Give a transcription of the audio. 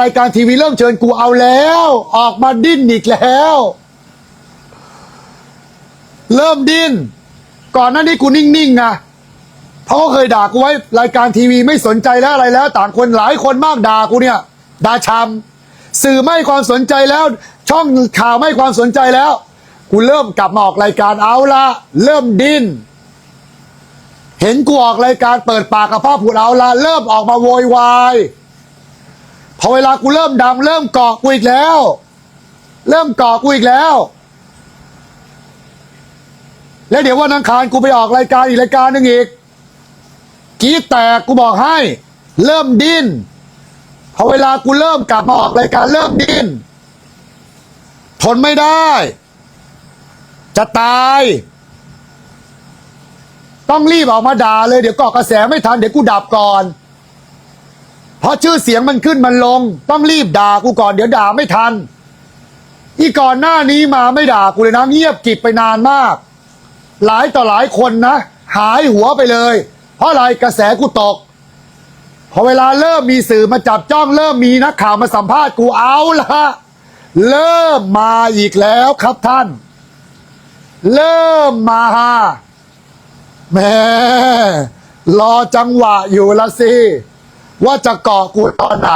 รายการทีวีเริ่มเชิญกูเอาแล้ว ออกมาดิ้นอีกแล้ว เริ่มดิ้น ก่อนหน้านี้กูนิ่งๆนะเพราะเขาเคยด่ากูไว้ รายการทีวีไม่สนใจแล้วอะไรแล้ว ต่างคนหลายคนมากด่ากูเนี่ยด่าชำสื่อไม่ความสนใจแล้ว ช่องข่าวไม่ความสนใจแล้ว กูเริ่มกลับมาออกรายการเอาละเริ่มดิ้นเห็นกูออกรายการเปิดปากกับพ่อพูดเอาละเริ่มออกมาโวยวาย พอเวลากูเริ่มดังเริ่มเกาะกูอีกแล้ว เริ่มเกาะกูอีกแล้ว แล้วเดี๋ยววันอังคารกูไปออกรายการอีกรายการหนึ่งอีกกีแตกกูบอกให้ เริ่มดิ้นพอเวลากูเริ่มกลับมาออกรายการเริ่มดิ้นทนไม่ได้ จะตาย ต้องรีบออกมาด่าเลยเดี๋ยวกาะกระแสไม่ทันเดี๋ยวกูดับก่อน เพราะชื่อเสียงมันขึ้นมันลง ต้องรีบด่ากูก่อนเดี๋ยวด่าไม่ทัน อีก่อนหน้านี้มาไม่ด่ากูเลยนะเงียบกิบไปนานมาก หลายต่อหลายคนนะ หายหัวไปเลย เพราะอะไรกระแสกูตก พอเวลาเริ่มมีสื่อมาจับจ้องเริ่มมีนักข่าวมาสัมภาษณ์กูเอาละเริ่มมาอีกแล้วครับท่าน เริ่มมาแม่รอจังหวะอยู่ละสิ ว่าจะเกาะกูตอนไหน